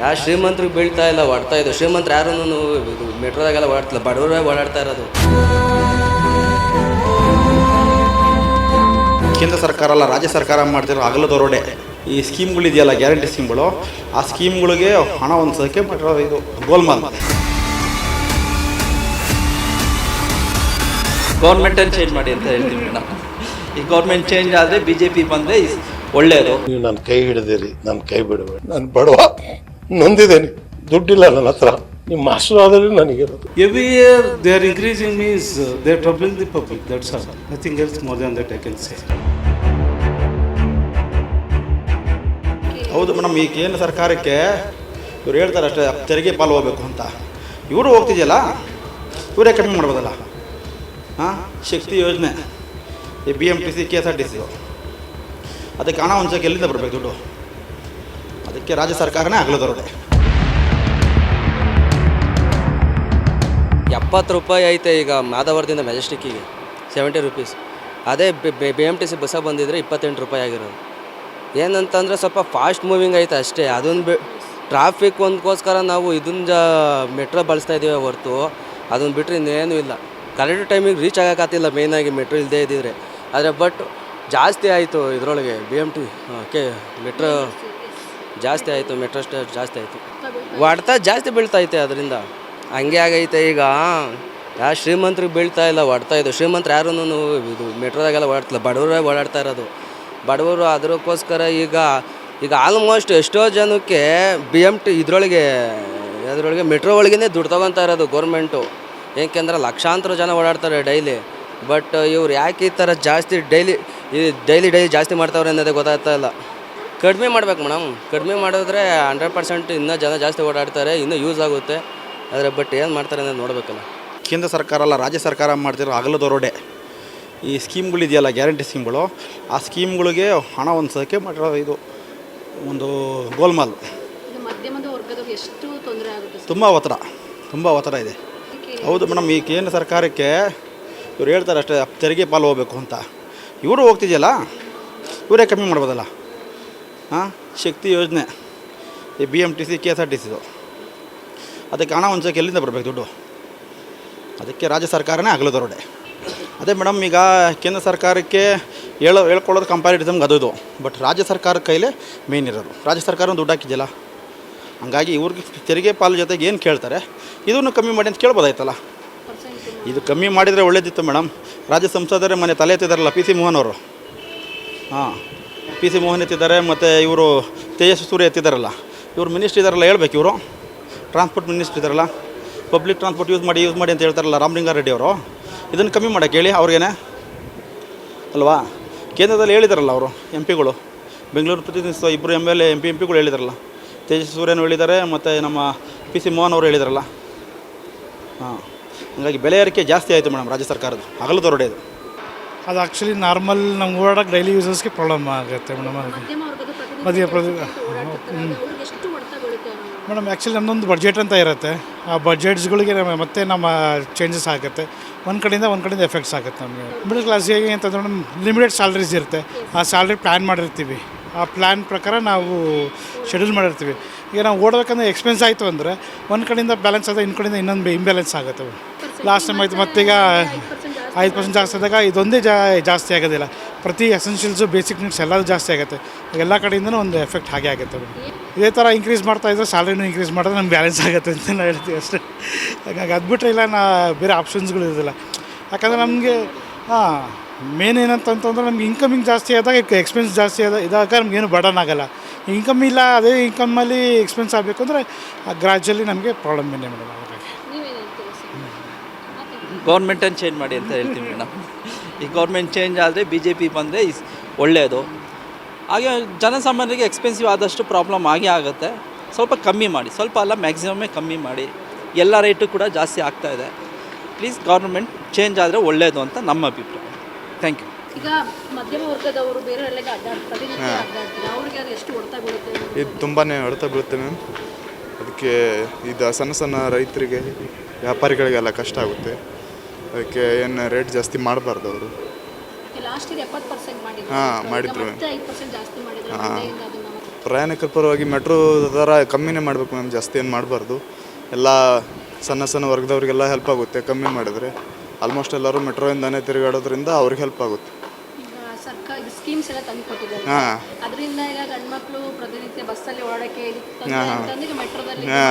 ಯಾವ ಶ್ರೀಮಂತರಿಗೆ ಬೀಳ್ತಾ ಇಲ್ಲ ಓಡ್ತಾ ಇದೆ ಶ್ರೀಮಂತರು ಯಾರೂ ಮೆಟ್ರೋದಾಗೆಲ್ಲ ಓಡಾಡ್ತಿಲ್ಲ ಬಡವರೇ ಓಡಾಡ್ತಾ ಇರೋದು. ಕೇಂದ್ರ ಸರ್ಕಾರ ಅಲ್ಲ ರಾಜ್ಯ ಸರ್ಕಾರ ಮಾಡ್ತಿರೋ ಹಗಲು ದರೋಡೆ. ಈ ಸ್ಕೀಮ್ಗಳಿದೆಯಲ್ಲ ಗ್ಯಾರಂಟಿ ಸ್ಕೀಮ್ಗಳು ಆ ಸ್ಕೀಮ್ಗಳಿಗೆ ಹಣ ಹೊಂದಿಸೋದಕ್ಕೆ ಮೆಟ್ರೋ ಇದು ಗೋಲ್ಮಾಲ್. ಗೌರ್ಮೆಂಟನ್ನು ಚೇಂಜ್ ಮಾಡಿ ಅಂತ ಹೇಳ್ತೀವಿ ಮೇಡಮ್. ಈ ಗೌರ್ಮೆಂಟ್ ಚೇಂಜ್ ಆದರೆ ಬಿ ಜೆ ಪಿ ಬಂದರೆ ಒಳ್ಳೆಯದು ನೀವು ನನ್ನ ಕೈ ಹಿಡಿದಿರಿ ನನ್ನ ಕೈ ಬಿಡಬೇಡಿ. ನಾನು ಬಡವ. ನೊಂದಿದ್ದೇನೆ. ದುಡ್ಡಿಲ್ಲ ನನ್ನ ಹತ್ರ. ನಿಮ್ಮ ಆಶೀರ್ವಾದದಲ್ಲಿ ನನಗಿರೋದು. Every year they are increasing means they are are the public that's all. Nothing else more than that I can say. ಹೌದು ಮೇಡಮ್ ಈ ಕೇಂದ್ರ ಸರ್ಕಾರಕ್ಕೆ ಇವ್ರು ಹೇಳ್ತಾರೆ ಅಷ್ಟೇ ತೆರಿಗೆ ಪಾಲು ಹೋಗ್ಬೇಕು ಅಂತ. ಇವರು ಹೋಗ್ತಿದೆಯಲ್ಲ? ಇವರೇ ಕಮ್ಮಿ ಮಾಡ್ಬೋದಲ್ಲ? ಹಾಂ? ಶಕ್ತಿ ಯೋಜನೆ ಈ B M T C K S R T C ಅದಕ್ಕೆ ಹಣ ಹೊಂಚಕ್ಕೆ ಎಲ್ಲಿಂದ ಬರಬೇಕು ದುಡ್ಡು? ಅದಕ್ಕೆ ರಾಜ್ಯ ಸರ್ಕಾರನೇ ಆಗಲು ದರೋಡೆ ಎಪ್ಪತ್ತು ರೂಪಾಯಿ ಐತೆ ಈಗ ಮಾದವರದಿಂದ ಮೆಜೆಸ್ಟಿಕ್ಕಿಗೆ ಸೆವೆಂಟಿ ರುಪೀಸ್ ಅದೇ ಬಿ ಎಂ ಟಿ ಸಿ ಬಸ್ಸಾಗಿ ಬಂದಿದ್ರೆ ಇಪ್ಪತ್ತೆಂಟು ರೂಪಾಯಿ ಆಗಿರೋದು. ಏನಂತಂದರೆ ಸ್ವಲ್ಪ ಫಾಸ್ಟ್ ಮೂವಿಂಗ್ ಐತೆ ಅಷ್ಟೇ. ಅದೊಂದು ಬಿ ಟ್ರಾಫಿಕ್ ಒಂದಕ್ಕೋಸ್ಕರ ನಾವು ಇದನ್ನ ಜ ಮೆಟ್ರೋ ಬಳಸ್ತಾ ಇದ್ದೀವಿ ಹೊರತು ಅದನ್ನು ಬಿಟ್ಟರೆ ಇನ್ನೇನೂ ಇಲ್ಲ. ಕರೆಕ್ಟ್ ಟೈಮಿಗೆ ರೀಚ್ ಆಗೋಕ್ಕಾಗ್ತಿಲ್ಲ ಮೇಯ್ನಾಗಿ ಮೆಟ್ರೋ ಇಲ್ಲದೇ ಇದ್ದಿದ್ರೆ. ಆದರೆ ಬಟ್ ಜಾಸ್ತಿ ಆಯಿತು ಇದರೊಳಗೆ B M T K metro ಜಾಸ್ತಿ ಆಯಿತು ಮೆಟ್ರೋ ಸ್ಟೇಷನ್ ಜಾಸ್ತಿ ಆಯಿತು. ಹೊಡ್ತಾ ಜಾಸ್ತಿ ಬೀಳ್ತೈತೆ ಅದರಿಂದ. ಹಂಗೆ ಆಗೈತೆ ಈಗ. ಯಾವ ಶ್ರೀಮಂತ್ರಿಗೆ ಬೀಳ್ತಾ ಇಲ್ಲ ಹೊಡ್ತಾ ಇದ್ದು ಶ್ರೀಮಂತರು ಯಾರೂ ಇದು ಮೆಟ್ರೋದಾಗೆಲ್ಲ ಓಡಾಡ್ತಿಲ್ಲ ಬಡವರೇ ಓಡಾಡ್ತಾ ಇರೋದು. ಬಡವರು ಅದಕ್ಕೋಸ್ಕರ ಈಗ ಈಗ ಆಲ್ಮೋಸ್ಟ್ ಎಷ್ಟೋ ಜನಕ್ಕೆ ಬಿ ಎಂ ಟಿ ಇದರೊಳಗೆ, ಅದರೊಳಗೆ ಮೆಟ್ರೋ ಒಳಗೇ ದುಡ್ಡು ತೊಗೊತಾ ಇರೋದು ಗೌರ್ಮೆಂಟು ಏಕೆಂದ್ರೆ ಲಕ್ಷಾಂತರ ಜನ ಓಡಾಡ್ತಾರೆ ಡೈಲಿ. ಬಟ್ ಇವ್ರು ಯಾಕೆ ಈ ಥರ ಜಾಸ್ತಿ ಡೈಲಿ, ಈ ಡೈಲಿ ಡೈಲಿ ಜಾಸ್ತಿ ಮಾಡ್ತಾವ್ರೆ ಅನ್ನೋದೇ ಗೊತ್ತಾಗ್ತಾ ಇಲ್ಲ. ಕಡಿಮೆ ಮಾಡ್ಬೇಕು ಮೇಡಮ್. ಕಡಿಮೆ ಮಾಡಿದ್ರೆ ಹಂಡ್ರೆಡ್ ಪರ್ಸೆಂಟ್ ಇನ್ನೂ ಜನ ಜಾಸ್ತಿ ಓಡಾಡ್ತಾರೆ ಇನ್ನೂ ಯೂಸ್ ಆಗುತ್ತೆ. ಆದರೆ ಬಟ್ ಏನು ಮಾಡ್ತಾರೆ ಅನ್ನೋದು ನೋಡಬೇಕಲ್ಲ. ಕೇಂದ್ರ ಸರ್ಕಾರ ಅಲ್ಲ ರಾಜ್ಯ ಸರ್ಕಾರ ಮಾಡ್ತಿರೋ ಹಗಲು ದರೋಡೆ ಈ ಸ್ಕೀಮ್ಗಳಿದೆಯಲ್ಲ ಗ್ಯಾರಂಟಿ ಸ್ಕೀಮ್ಗಳು ಆ ಸ್ಕೀಮ್ಗಳಿಗೆ ಹಣ ಹೊಂದಿಸೋದಕ್ಕೆ ಮಾಡಿರೋ ಇದು ಒಂದು ಗೋಲ್ಮಾಲ್. ಇದು ಮಧ್ಯಮದ ವರ್ಗದವ್ರಿಗೆ ಎಷ್ಟು ತೊಂದರೆ ಆಗುತ್ತೆ ಸರ್? ತುಂಬ ಒತ್ತಡ ತುಂಬ ಒತ್ತಡ ಇದೆ. ಹೌದು ಮೇಡಮ್ ಈ ಕೇಂದ್ರ ಸರ್ಕಾರಕ್ಕೆ ಇವ್ರು ಹೇಳ್ತಾರೆ ಅಷ್ಟೇ ತೆರಿಗೆ ಪಾಲು ಹೋಗ್ಬೇಕು ಅಂತ. ಇವರು ಹೋಗ್ತಿದೆಯಲ್ಲ ಇವರೇ ಕಮ್ಮಿ ಮಾಡ್ಬೋದಲ್ಲ. ಹಾಂ? ಶಕ್ತಿ ಯೋಜನೆ. ಈ B M T C K S R T ಸಿದು ಅದಕ್ಕೆ ಹಣ ಹೊಂಚಕ್ಕೆ ಎಲ್ಲಿಂದ ಬರಬೇಕು ದುಡ್ಡು? ಅದಕ್ಕೆ ರಾಜ್ಯ ಸರ್ಕಾರನೇ ಆಗಲು ದೊರಡೆ. ಅದೇ ಮೇಡಮ್ ಈಗ ಕೇಂದ್ರ ಸರ್ಕಾರಕ್ಕೆ ಹೇಳೋ, ಹೇಳ್ಕೊಳ್ಳೋದು ಕಂಪ್ಯಾರಿಟಿಸಮ್ಗೆ ಅದು ಇದು. ಬಟ್ ರಾಜ್ಯ ಸರ್ಕಾರದ ಕೈಲೇ ಮೇನ್ ಇರೋದು. ರಾಜ್ಯ ಸರ್ಕಾರ ದುಡ್ಡು ಹಾಕಿದೆಯಲ್ಲ? ಹಂಗಾಗಿ ಇವ್ರಿಗೆ ತೆರಿಗೆ ಪಾಲು ಜೊತೆಗೆ ಏನು ಕೇಳ್ತಾರೆ? ಇದನ್ನು ಕಮ್ಮಿ ಮಾಡಿ ಅಂತ ಕೇಳ್ಬೋದಾಯ್ತಲ್ಲ? ಇದು ಕಮ್ಮಿ ಮಾಡಿದರೆ ಒಳ್ಳೇದಿತ್ತು ಮೇಡಮ್ ರಾಜ್ಯ ಸಂಸದರೇ ಮನೆ ತಲೆ ಎತ್ತಿದಾರಲ್ಲ ಪಿ ಸಿ ಮೋಹನ್ ಅವರು? ಹಾಂ. ಪಿ ಸಿ ಮೋಹನ್ ಎತ್ತಿದ್ದಾರೆ, ಮತ್ತು ಇವರು ತೇಜಸ್ವಿ ಸೂರ್ಯ ಎತ್ತಿದ್ದಾರಲ್ಲ. ಇವರು ಮಿನಿಸ್ಟ್ರ್ ಇದ್ದಾರಲ್ಲ, ಹೇಳ್ಬೇಕು ಇವರು. ಟ್ರಾನ್ಸ್ಪೋರ್ಟ್ ಮಿನಿಸ್ಟ್ರ್ ಇದ್ದಾರಲ್ಲ. ಪಬ್ಲಿಕ್ ಟ್ರಾನ್ಸ್ಪೋರ್ಟ್ ಯೂಸ್ ಮಾಡಿ ಯೂಸ್ ಮಾಡಿ ಅಂತ ಹೇಳ್ತಾರಲ್ಲ ರಾಮಲಿಂಗಾರೆಡ್ಡಿ ಅವರು. ಇದನ್ನು ಕಮ್ಮಿ ಮಾಡೋಕ್ಕೆ ಹೇಳಿ, ಅವ್ರಿಗೇನೆ. ಅಲ್ವಾ? ಕೇಂದ್ರದಲ್ಲಿ ಹೇಳಿದಾರಲ್ಲ ಅವರು ಎಂ ಪಿಗಳು ಬೆಂಗಳೂರು ಪ್ರತಿನಿಧಿಸುವ ಇಬ್ಬರು M L A M P M ಪಿಗಳು ಹೇಳಿದಾರಲ್ಲ. ತೇಜಸ್ವಿ ಸೂರ್ಯನೂ ಹೇಳಿದ್ದಾರೆ, ಮತ್ತು ನಮ್ಮ ಪಿ ಸಿ ಮೋಹನ್ ಅವರು ಹೇಳಿದಾರಲ್ಲ. ಹಾಂ. ಹಾಗಾಗಿ ಬೆಲೆ ಏರಿಕೆ ಜಾಸ್ತಿ ಆಯಿತು ಮೇಡಮ್ ರಾಜ್ಯ ಸರ್ಕಾರದ. ಹಗಲು ದೊರಡೆ ಇದು ಅದು ಆ್ಯಕ್ಚುಲಿ ನಾರ್ಮಲ್ ನಮ್ಗೆ ಓಡಾಡೋಕೆ ಡೈಲಿ ಯೂಸಸ್ಗೆ ಪ್ರಾಬ್ಲಮ್ ಆಗುತ್ತೆ ಮೇಡಮ್ ವರ್ಗದ ಮಧ್ಯ ಮೇಡಮ್ ಆ್ಯಕ್ಚುಲಿ ನಮ್ಮದೊಂದು ಬಡ್ಜೆಟ್ ಅಂತ ಇರುತ್ತೆ. ಆ ಬಡ್ಜೆಟ್ಸ್ಗಳಿಗೆ ನಮ್ಮ ಮತ್ತೆ ನಮ್ಮ ಚೇಂಜಸ್ ಆಗುತ್ತೆ. ಒಂದು ಕಡೆಯಿಂದ ಒಂದು ಕಡೆಯಿಂದ ಎಫೆಕ್ಟ್ಸ್ ಆಗುತ್ತೆ ನಮಗೆ. ಮಿಡಲ್ ಕ್ಲಾಸ್ ಹೇಗೆ ಅಂತಂದ್ರೆ ಮೇಡಮ್ ಲಿಮಿಟೆಡ್ ಸ್ಯಾಲ್ರೀಸ್ ಇರುತ್ತೆ. ಆ ಸ್ಯಾಲ್ರಿ ಪ್ಲ್ಯಾನ್ ಮಾಡಿರ್ತೀವಿ. ಆ ಪ್ಲ್ಯಾನ್ ಪ್ರಕಾರ ನಾವು ಶೆಡ್ಯೂಲ್ ಮಾಡಿರ್ತೀವಿ. ಈಗ ನಾವು ಓಡಬೇಕಂದ್ರೆ ಎಕ್ಸ್ಪೆನ್ಸ್ ಆಯಿತು ಅಂದರೆ ಒಂದು ಕಡೆಯಿಂದ ಬ್ಯಾಲೆನ್ಸ್ ಆದರೆ ಇನ್ನೊಂದು ಕಡೆಯಿಂದ ಇನ್ನೊಂದು ಇಂಬ್ಯಾಲೆನ್ಸ್ ಆಗುತ್ತೆ. ಲಾಸ್ಟ್ ಟೈಮ್ ಆಯಿತು ಮತ್ತೀಗ ಐದು ಪರ್ಸೆಂಟ್ ಜಾಸ್ತಿ ಆದಾಗ ಇದೊಂದೇ ಜಾ, ಜಾಸ್ತಿ ಆಗೋದಿಲ್ಲ. ಪ್ರತಿ ಎಸೆನ್ಷಿಯಲ್ಸು ಬೇಸಿಕ್ ನೀಡ್ಸ್ ಎಲ್ಲದೂ ಜಾಸ್ತಿ ಆಗುತ್ತೆ. ಎಲ್ಲ ಕಡೆಯಿಂದನೂ ಒಂದು ಎಫೆಕ್ಟ್ ಹಾಗೆ ಆಗುತ್ತೆ ಇದೇ ಥರ ಇನ್ಕ್ರೀಸ್ ಮಾಡ್ತಾ ಇದ್ದರೆ ಸ್ಯಾಲ್ರಿನೂ ಇನ್ಕ್ರೀಸ್ ಮಾಡಿದ್ರೆ ನಮ್ಗೆ ಬ್ಯಾಲೆನ್ಸ್ ಆಗುತ್ತೆ ಅಂತ ನಾನು ಹೇಳ್ತೀವಿ ಅಷ್ಟೇ. ಹಾಗಾಗಿ ಅದು ಬಿಟ್ಟರೆ ಇಲ್ಲ, ನಾ ಬೇರೆ ಆಪ್ಷನ್ಸ್ಗಳು ಇರೋದಿಲ್ಲ. ಯಾಕಂದರೆ ನಮಗೆ, ಹಾಂ ಮೇನ್ ಏನಂತಂತಂದ್ರೆ ನಮ್ಗೆ ಇನ್ಕಮಿಂಗ್ ಜಾಸ್ತಿ ಆದಾಗ ಎಕ್ಸ್ಪೆನ್ಸ್ ಜಾಸ್ತಿ ಆದ, ಇದಾಗ ನಮ್ಗೆ ಏನು ಆಗೋಲ್ಲ. ಇನ್ಕಮ್ ಇಲ್ಲ, ಅದೇ ಇನ್ಕಮಲ್ಲಿ ಎಕ್ಸ್ಪೆನ್ಸ್ ಆಗಬೇಕು ಅಂದರೆ ಗ್ರ್ಯಾಜುವಲಿ ನಮಗೆ ಪ್ರಾಬ್ಲಮ್ ಏನೇ ಮೇಡಮ್ ಹಾಗಾಗಿ. ಗೌರ್ಮೆಂಟನ್ನು ಚೇಂಜ್ ಮಾಡಿ ಅಂತ ಹೇಳ್ತೀನಿ ಮೇಡಮ್. ಈ ಗೌರ್ಮೆಂಟ್ ಚೇಂಜ್ ಆದರೆ ಬಿ ಜೆ ಪಿ ಬಂದರೆ ಇಸ್ ಒಳ್ಳೆಯದು ಹಾಗೆ ಜನಸಾಮಾನ್ಯರಿಗೆ ಎಕ್ಸ್ಪೆನ್ಸಿವ್ ಆದಷ್ಟು ಪ್ರಾಬ್ಲಮ್ ಆಗೇ ಆಗುತ್ತೆ. ಸ್ವಲ್ಪ ಕಮ್ಮಿ ಮಾಡಿ ಸ್ವಲ್ಪ ಅಲ್ಲ ಮ್ಯಾಕ್ಸಿಮಮ್ಮೇ ಕಮ್ಮಿ ಮಾಡಿ. ಎಲ್ಲ ರೇಟು ಕೂಡ ಜಾಸ್ತಿ ಆಗ್ತಾ ಇದೆ. ಪ್ಲೀಸ್ ಗೌರ್ಮೆಂಟ್ ಚೇಂಜ್ ಆದರೆ ಒಳ್ಳೆಯದು ಅಂತ ನಮ್ಮ ಅಭಿಪ್ರಾಯ. ಥ್ಯಾಂಕ್ ಯು ಈಗ ಮಧ್ಯಮ ವರ್ಗದವರು ಬೇರೆ ಎಲ್ಲೆಗೆ ಅಡ್ಡಾಡ್ತಾರೆ. ಅವ್ರಿಗೆ ಅದು ಎಷ್ಟು ಹೊಡೆತ ಬೀಳುತ್ತೆ ಇದು ತುಂಬಾ ಹೊಡೆತ ಬೀಳುತ್ತೆ ಮ್ಯಾಮ್. ಅದಕ್ಕೆ ಇದು ಸಣ್ಣ ಸಣ್ಣ ರೈತರಿಗೆ ವ್ಯಾಪಾರಿಗಳಿಗೆಲ್ಲ ಕಷ್ಟ ಆಗುತ್ತೆ. ಅದಕ್ಕೆ ಏನು ರೇಟ್ ಜಾಸ್ತಿ ಮಾಡಬಾರ್ದು ಅವರು ಲಾಸ್ಟ್ ಇಯರ್ ಎಪ್ಪತ್ತು ಪರ್ಸೆಂಟ್ ಮಾಡಿದ್ರು ಹಾಂ ಮಾಡಿದ್ರು. ಮತ್ತೆ ಐದು ಪರ್ಸೆಂಟ್ ಜಾಸ್ತಿ ಮಾಡಿದ್ರು ಹಾ. ಅದನ್ನ ಪ್ರಯಾಣಿಕರ ಪರವಾಗಿ ಮೆಟ್ರೋ ಥರ ಕಮ್ಮಿನೇ ಮಾಡಬೇಕು ಮ್ಯಾಮ್ ಜಾಸ್ತಿ ಏನು ಮಾಡಬಾರ್ದು ಎಲ್ಲ ಸಣ್ಣ ಸಣ್ಣ ವರ್ಗದವ್ರಿಗೆಲ್ಲ ಹೆಲ್ಪ್ ಆಗುತ್ತೆ ಕಮ್ಮಿ ಮಾಡಿದ್ರೆ ಆಲ್ಮೋಸ್ಟ್ ಎಲ್ಲರೂ ಮೆಟ್ರೋಯಿಂದನೇ ತಿರುಗಾಡೋದ್ರಿಂದ ಅವ್ರಿಗೆ ಹೆಲ್ಪ್ ಆಗುತ್ತೆ ಈಗ ಸರ್ಕಾರ ಇದು ಸ್ಕೀಮ್ಸ್ ಎಲ್ಲ ತಂದು ಕೊಟ್ಟಿದ್ದಾರೆ ಹಾಂ ಅದರಿಂದ ಈಗ ಗಂಡ್ಮಕ್ಳು ಪ್ರತಿನಿತ್ಯ ಬಸ್ಸಲ್ಲಿ ಓಡಾಡಕ್ಕೆ ಇದು ತೊಂದ್ರೆ ಹಾ, ಹಾ. ಅಂತಂದ್ರೆ ಈಗ ಮೆಟ್ರೋದಲ್ಲಿ ಹಾ.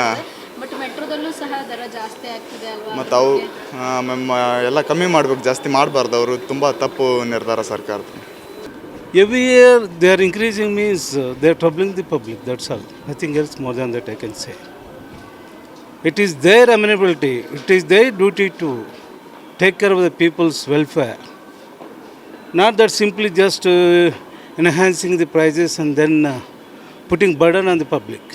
ಮತ್ತು ಅವು ಎಲ್ಲ ಕಮ್ಮಿ ಮಾಡಬೇಕು ಜಾಸ್ತಿ ಮಾಡಬಾರ್ದು. ಅವರು ತುಂಬ ತಪ್ಪು ನಿರ್ಧಾರ ಸರ್ಕಾರದ every year they are increasing means they are troubling the public that's all nothing else more than that I can say it is their amenability it is their duty to take care of the people's welfare not that simply just enhancing the prices and then putting burden on the public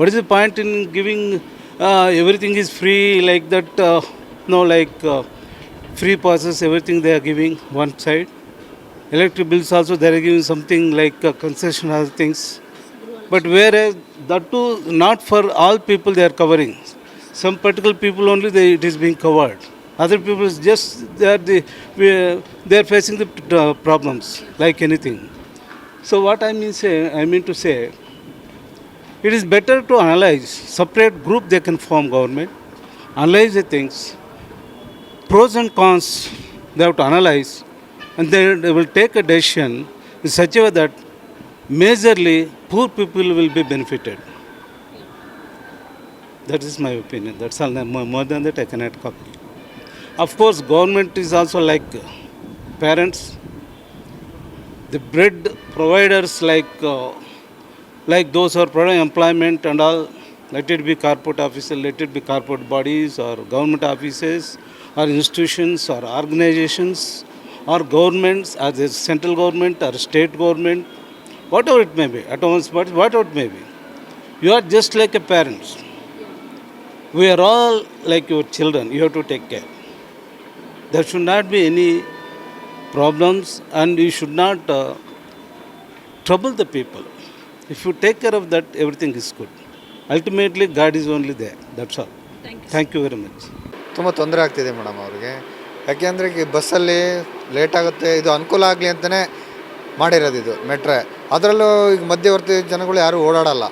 What is the point in giving uh, everything is free like that? Uh, no, like uh, free passes, everything they are giving one side. Electric bills also they are giving something like uh, concession other things. But whereas that too not for all people they are covering. Some particular people only they, it is being covered. Other people just they are the they are facing the uh, problems like anything. So what I mean say I mean to say it is better to analyze separate group they can form government analyze the things pros and cons they have to analyze and then they will take a decision in such a way that majorly poor people will be benefited. That is my opinion. That's all more than that i cannot copy of course government is also like parents. The bread providers like uh, like those who are providing employment and all, let it be corporate offices, let it be corporate bodies or government offices or institutions or organizations or governments, or the central government or state government, whatever it may be, atoms, but whatever it may be. You are just like a parents. We are all like your children, you have to take care. There should not be any problems and you should not uh, trouble the people. If you take care of that, everything is good. Ultimately, God is only there. That's all. Thank you very much. ತುಂಬ ತೊಂದರೆ ಆಗ್ತಿದೆ madam ಅವ್ರಿಗೆ ಯಾಕೆಂದರೆ ಈ ಬಸ್ಸಲ್ಲಿ late ಆಗುತ್ತೆ ಇದು ಅನುಕೂಲ ಆಗಲಿ ಅಂತಲೇ ಮಾಡಿರೋದು ಇದು ಮೆಟ್ರೆ ಅದರಲ್ಲೂ ಈಗ ಮಧ್ಯವರ್ತಿ ಜನಗಳು ಯಾರೂ ಓಡಾಡಲ್ಲ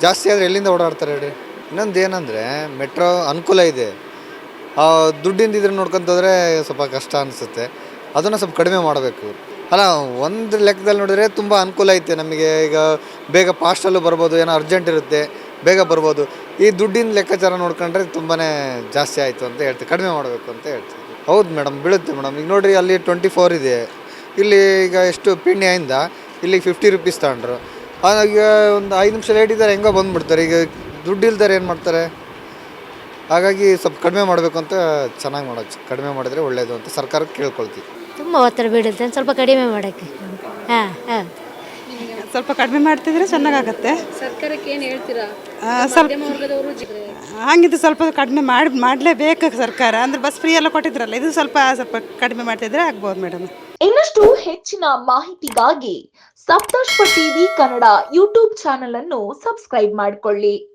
ಜಾಸ್ತಿ ಆದರೆ ಎಲ್ಲಿಂದ ಓಡಾಡ್ತಾರೆ ಹೇಳಿ ಇನ್ನೊಂದು ಏನಂದರೆ ಮೆಟ್ರೋ ಅನುಕೂಲ ಇದೆ ಆ, ದುಡ್ಡಿಂದ ಇದ್ರೆ ನೋಡ್ಕೊಂತೋದ್ರೆ ಸ್ವಲ್ಪ ಕಷ್ಟ ಅನಿಸುತ್ತೆ ಅದನ್ನು ಸ್ವಲ್ಪ ಕಡಿಮೆ ಮಾಡಬೇಕು ಅಲ್ಲ, ಒಂದು ಲೆಕ್ಕದಲ್ಲಿ ನೋಡಿದ್ರೆ ತುಂಬ ಅನುಕೂಲ ಐತೆ ನಮಗೆ. ಈಗ ಬೇಗ ಪಾಸ್ಟಲ್ಲೂ ಬರ್ಬೋದು, ಏನೋ ಅರ್ಜೆಂಟ್ ಇರುತ್ತೆ, ಬೇಗ ಬರ್ಬೋದು. ಈ ದುಡ್ಡಿನ ಲೆಕ್ಕಾಚಾರ ನೋಡ್ಕೊಂಡ್ರೆ ತುಂಬಾ ಜಾಸ್ತಿ ಆಯಿತು ಅಂತ ಹೇಳ್ತೀವಿ. ಕಡಿಮೆ ಮಾಡಬೇಕು ಅಂತ ಹೇಳ್ತೀವಿ. ಹೌದು ಮೇಡಮ್ ಬೀಳುತ್ತೆ ಮೇಡಮ್ ಈಗ ನೋಡಿರಿ, ಅಲ್ಲಿ ಟ್ವೆಂಟಿ ಫೋರ್ ಇದೆ. ಇಲ್ಲಿ ಈಗ ಎಷ್ಟು ಪಿಣ್ಯದಿಂದ ಇಲ್ಲಿ ಫಿಫ್ಟಿ ರುಪೀಸ್ ತಗೊಂಡ್ರು. ಈಗ ಒಂದು ಐದು ನಿಮಿಷ ಲೇಟ್ ಇದ್ದಾರೆ, ಹೆಂಗೋ ಬಂದುಬಿಡ್ತಾರೆ. ಈಗ ದುಡ್ಡು ಇಲ್ದಾರೆ ಏನು ಮಾಡ್ತಾರೆ? ಹಾಗಾಗಿ ಸ್ವಲ್ಪ ಕಡಿಮೆ ಮಾಡಬೇಕು ಅಂತ ಚೆನ್ನಾಗಿ ಮಾಡೋದು. ಕಡಿಮೆ ಮಾಡಿದರೆ ಒಳ್ಳೆಯದು ಅಂತ ಸರ್ಕಾರಕ್ಕೆ ಕೇಳ್ಕೊಳ್ತೀವಿ. ತುಂಬ ಒತ್ತಡ ಬೀಳುತ್ತೆ ಸ್ವಲ್ಪ ಕಡಿಮೆ ಮಾಡೋಕ್ಕೆ. ಹಾಂ ಹಾಂ. ಸ್ವಲ್ಪ ಕಡಿಮೆ ಮಾಡ್ತಿದ್ರೆ ಚೆನ್ನಾಗಾಗತ್ತೆ. ಸರ್ಕಾರಕ್ಕೆ ಏನು ಹೇಳ್ತೀರಾ? ಆ, ಸ್ವಲ್ಪ ಹಂಗಿದ್ದು ಸ್ವಲ್ಪ ಕಡಿಮೆ ಮಾಡಿ ಮಾಡಲೇಬೇಕು ಸರ್ಕಾರ. ಅಂದ್ರೆ ಬಸ್ ಫ್ರೀ ಎಲ್ಲ ಕೊಟ್ಟಿದ್ರಲ್ಲ ಇದು ಸ್ವಲ್ಪ ಸ್ವಲ್ಪ ಕಡಿಮೆ ಮಾಡ್ತಿದ್ರೆ ಆಗ್ಬೋದು ಮೇಡಮ್ ಇನ್ನಷ್ಟು ಹೆಚ್ಚಿನ ಮಾಹಿತಿಗಾಗಿ Saptashva TV Kannada YouTube channel ಅನ್ನು ಸಬ್ಸ್ಕ್ರೈಬ್ ಮಾಡಿಕೊಳ್ಳಿ.